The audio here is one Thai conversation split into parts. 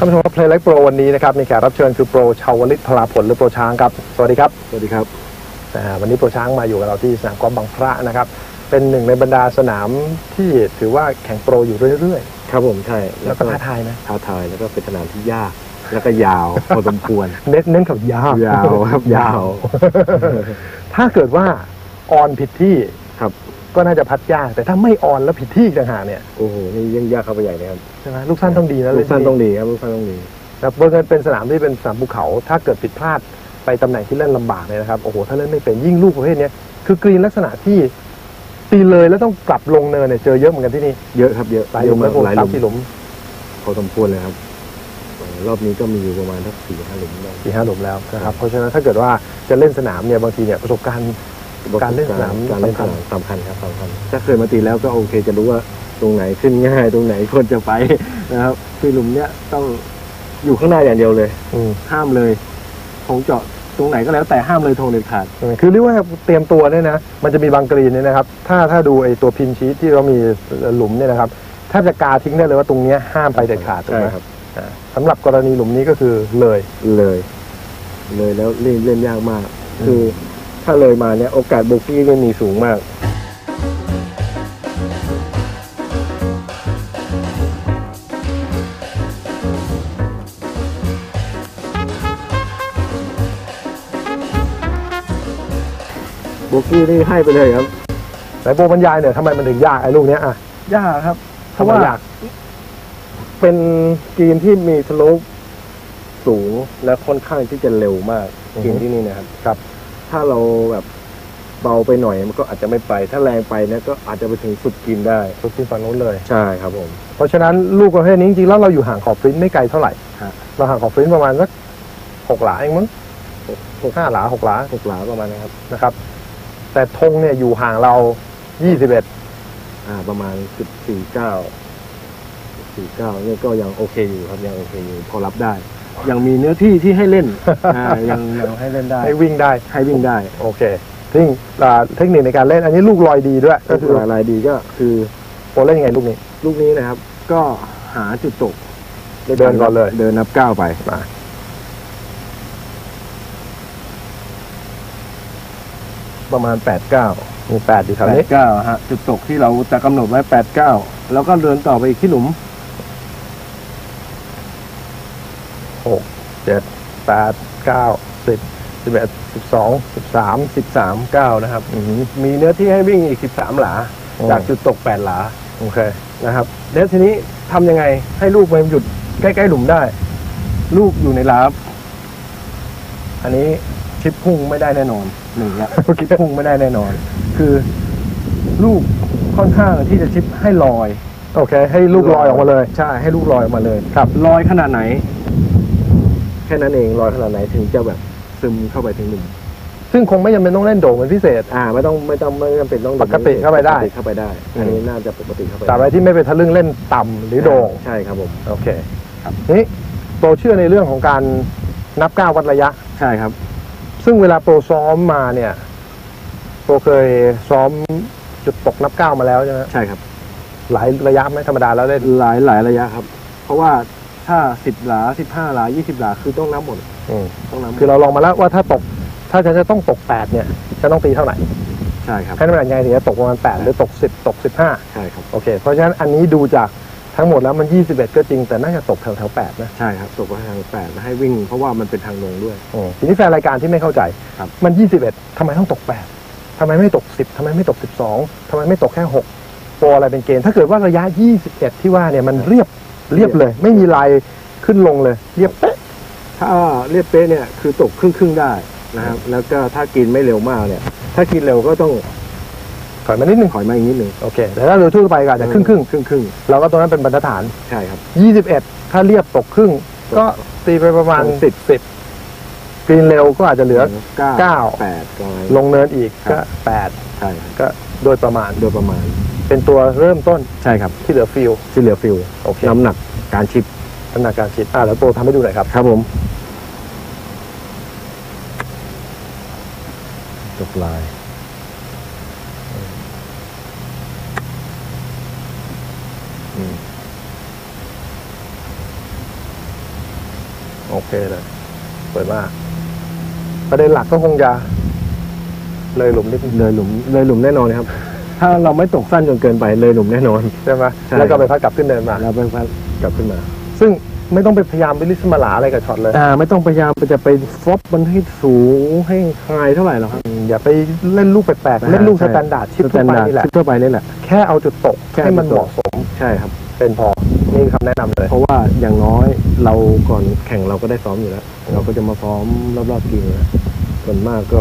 ท่านผู้ชมครับเพลย์ไลฟ์โปรวันนี้นะครับมีแขกรับเชิญคือโปรชาวลิตพลาผลหรือโปรช้างครับ สวัสดีครับสวัสดีครับอ่าวันนี้โปรช้างมาอยู่กับเราที่สนามกอล์ฟบางพระนะครับ เป็นหนึ่งในบรรดาสนามที่ถือว่าแข่งโปรอยู่เรื่อยครับผมใช่ๆ แล้วก็ท้าทายนะท้าทายแล้วก็เป็นสนามที่ยาก แล้วก็ยาว พอสมควร เน้นเน้นกับยาวยาวครับยาว ถ้าเกิดว่าออนผิดที่ครับ ก็น่าจะพัดยาก แต่ถ้าไม่ออนแล้วผิดที่อีกต่างหากเนี่ยโอ้โหนี่ยังยากเข้าไปใหญ่เลยครับใช่ไหมลูกสั้นต้องดีนะลูกสั้นเล่ต้องดีครับลูกสั้นต้องดีครับเบอร์เงินเป็นสนามที่เป็นสนามภูเขา ถ้าเกิดผิดพลาดไปตำแหน่งที่เล่นลำบากเนี่ยนะครับโอ้โหถ้าเล่นไม่เป็นยิ่งลูกประเภทเนี้ยคือกรีนลักษณะที่ตีเลยแล้วต้องกลับลงเนินเนี่ยเจอเยอะเหมือนกันที่นี่เยอะครับเยอะหลายหลุมเยแล้วอะผมหลายหสาลุมมสี่หลุมพอสมควรเลยครับเอ่อรอบนี้ก็มีอยู่ประมาณทักสี่ห้าหลุมได้สี่ห้าหลุมแล้วนะครับเพราะฉะนั้นถ้าเกิดว่าจะเล่นสนามเนี่ยบางทีเนี่ยประสบการณ์ การเล่นสนามการเล่นสสำคัญนามสำคัญครับสำคัญถ้าเคยมาตีแล้วก็โอเคจะรู้ว่าตรงไหนขึ้นง่าย ตรงไหนควรจะไปนะครับคือหลุมเนี้ยต้องอยู่ข้างหน้าอย่างเดียวเลยอืมห้ามเลยธงเจาะตรงไหนก็แล้วแต่ห้ามเลยธงเด็ดขาดคือเรียกว่าเตรียมตัวเนี่ยนะมันจะมีบางกรีนเนี่ยนะครับ ถ้าถ้าดูไอ้ตัวพินชีตที่เรามีหลุมเนี่ยนะครับแทบจะกาทิ้งได้เลยว่าตรงเนี้ยห้ามไปเด็ดขาดถูกใช่ไหมครับอ่าสำหรับกรณีหลุมนี้ก็คือเลยเลย เลยแล้วเล่นเล่นยากมาก คือ ถ้าเลยมาเนี่ย โอกาสโบกี้เนี่ยมีสูงมาก โบกี้นี่ให้ไปเลยครับไหนโบรรยายเนี่ยทำไมมันถึงยากไอ้ลูกเนี้ยอะยากครับ เพทำราะไมว่ายากเป็นกรีนที่มีสโลปสูงและค่อนข้างที่จะเร็วมากกรีนที่นี่นะครับ ครับ ถ้าเราแบบเบาไปหน่อยมันก็อาจจะไม่ไป ถ้าแรงไปเนี่ยก็อาจจะไปถึงสุดกรีนได้ ทุกที่ฝั่งนู้นเลย ใช่ครับผม เพราะฉะนั้นลูกประเภทนี้จริงๆแล้วเราอยู่ห่างขอบฟรินไม่ไกลเท่าไหร่ฮะ เราห่างขอบฟรินประมาณสักหกหลาเองมั้งห้าหลาหกหลาหกหลาประมาณนะครับนะครับ แต่ธงเนี่ยอยู่ห่างเรายี่สิบเอ็ดอ่า ประมาณสิบสี่เก้าสี่เก้าเนี่ยก็ยังโอเคอยู่ครับยังโอเคอยู่พอรับได้ ยังมีเนื้อที่ที่ให้เล่นอ่ายังยังให้เล่นได้ให้วิ่งได้ให้วิ่งได้ โอเคซึ่งอ่าเทคนิคในการเล่นอันนี้ลูกลอยดีด้วย ก็ก็คืคืออรายดีก็คือโปรเล่นยังไงลูกนี้ ลูกนี้นะครับ ก็หาจุดตกเดินก่อนเลย เดินนับเก้าไป มาประมาณแปดเก้ามีแปดอยู่แถวแปนี้ดเก้าฮะจุดตกที่เราจะกำหนดไว้แปดเก้าแล้วก็เดินต่อไปอีกที่หลุม หกเจ็ดแปดเก้าสิบสิบเอ็ดสิบสองสิบสามสิบสามเก้านะครับมีเนื้อที่ให้วิ่งอีกสิบสามหลา อืม จากจุดตกแปดหลาโอเค นะครับแล้วทีนี้ทำยังไงให้ลูกมันหยุดใกล้ๆหลุมได้ ลูกอยู่ในลาฟอันนี้ชิปพุ่งไม่ได้แน่นอนหนึ่งละชิปพุ่งไม่ได้แน่นอน คือลูกค่อนข้างที่จะชิปให้ลอย โอเค ให้ลูกลอยออกมาเลย ใช่ให้ลูกลอยออกมาเลยครับลอยขนาดไหน แค่นั้นเองลอยขนาดไหนถึงจะแบบซึมเข้าไปถึงหลุมซึ่งคงไม่จำเป็นต้องเล่นโด่งเป็นพิเศษ อ่า ไม่ต้องไม่ต้องไม่จำเป็นต้องปกติเข้าไปได้ ปกติเข้าไปได้ อันนี้น่าจะปกติเข้าไปแต่อะไรที่ไม่ไปทะลึ่งเล่นต่ำหรือโด่งใช่ครับผม โอเคครับ นี่โปรเชื่อในเรื่องของการนับก้าววัดระยะ ใช่ครับ ซึ่งเวลาโปรซ้อมมาเนี่ยโปรเคยซ้อมจุดตกนับก้าวมาแล้วใช่ไหมใช่ครับ หลายระยะไหมธรรมดาแล้วได้หลายหลายระยะครับ เพราะว่า ถ้าสิบหลาสิบห้าหลายี่สิบหลาคือต้องนับหมดอืมต้องนับหมดคือเราลองมาแล้วว่าถ้าตก ถ้าจะจะต้องตกแปดเนี่ยจะต้องตีเท่าไหร่ใช่ครับให้น้ำหนักยังไงถึงจะตกประมาณแปดหรือตกสิบตกสิบห้าใช่ครับ โอเค เพราะฉะนั้นอันนี้ดูจากทั้งหมดแล้วมันยี่สิบเอ็ดก็จริงแต่น่าจะตกแถวแถวแปดนะ ใช่ครับตกไปทางแปดแล้วให้วิ่ง เพราะว่ามันเป็นทางลงด้วย อืมทีนี้แฟนรายการที่ไม่เข้าใจ ครับ มันยี่สิบเอ็ดทำไมต้องตกแปดทำไมไม่ตกสิบทำไมไม่ตกสิบสองทำไมไม่ตกแค่หกโปรอะไรเป็นเกณฑ์ ถ้าเกิดว่าระยะยี่สิบเอ็ดที่ว่าเนี่ยมันเรียบ เรียบเลย ไม่มีลายขึ้นลงเลย เรียบเป๊ะถ้าเรียบเป๊ะเนี่ยคือตกครึ่งครึ่งๆได้นะครับ แล้วก็ถ้ากินไม่เร็วมากเนี่ย ถ้ากินเร็วก็ต้องถอยมานิดนึงถอยมาอีกนิดหนึ่งโอเคแต่ถ้าโดยทั่วไปก็อาจจะครึ่งครึ่งครึ่งครึ่งๆเราก็ตรงนั้นเป็นบรรทัดฐานๆใช่ครับยี่สิบเอ็ดถ้าเรียบตกครึ่ง ก็ตีไปประมาณสิบสิบกรีนเร็วก็อาจจะเหลือเก้าเก้าแปดก็อะไรลงเนินอีกครัก็บแปดใช่ครับก็โดยประมาณโดยประมาณ เป็นตัวเริ่มต้นใช่ครับ ที่เหลือฟิล ที่เหลือฟิลโอเค น้ำหนักการชิปน้ำหนักการชิดอ่าแล้วโปรทำให้ดูหน่อยครับ ครับผมตกลายอโอเคเลยสวยมาก ประเด็นหลักก็คงจะเลยหลุมนิดนึงเลยหลุมเลยหลุมแน่นอนครับ ถ้าเราไม่ตกสั้นจนเกินไปเลยหลุมแน่นอน ใช่ไหมใช่ แล้วก็ไปพัดกลับขึ้นเนินมา แล้วไปพัดกลับขึ้นมา ซึ่งไม่ต้องไปพยายามไปลิสมาลาอะไรกับช็อตเลย อ่าไม่ต้องพยายามจะไปฟลอปมันให้สูงให้ไฮเท่าไหร่หรอกครับอืมอย่าไปเล่นลูกแปลกๆ เล่นลูกสแตนดาร์ดชิปสทั่แตวนไปดาร์ดนี่แหละ ชิปทั่วไปนี่แหละ แค่เอาจุดตกแค่ให้มันจุดตกเหมาะสมใช่ครับ เป็นพอ นี่คือคำแนะนำเลย เพราะว่าอย่างน้อยเราก่อนแข่งเราก็ได้ซ้อมอยู่แล้ว เราก็จะมาซ้อมรอบๆกีแล้วส่วนมากก็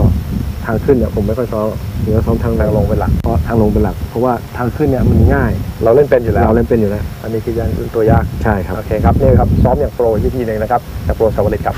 ทางขึ้นเนี่ยผมไม่ค่อยซ้อมถึงจะซ้อมทางทางลงเป็นหลัก เพราะทางลงเป็นหลัก เพราะว่าทางขึ้นเนี่ยมันง่าย เราเล่นเป็นอยู่แล้ว เราเล่นเป็นอยู่แล้ว อันนี้คือยังตัวยาก ใช่ครับ โอเคครับ นี่ครับซ้อมอย่างโปรอีกทีหนึ่งนะครับจากโปรสวริตครับ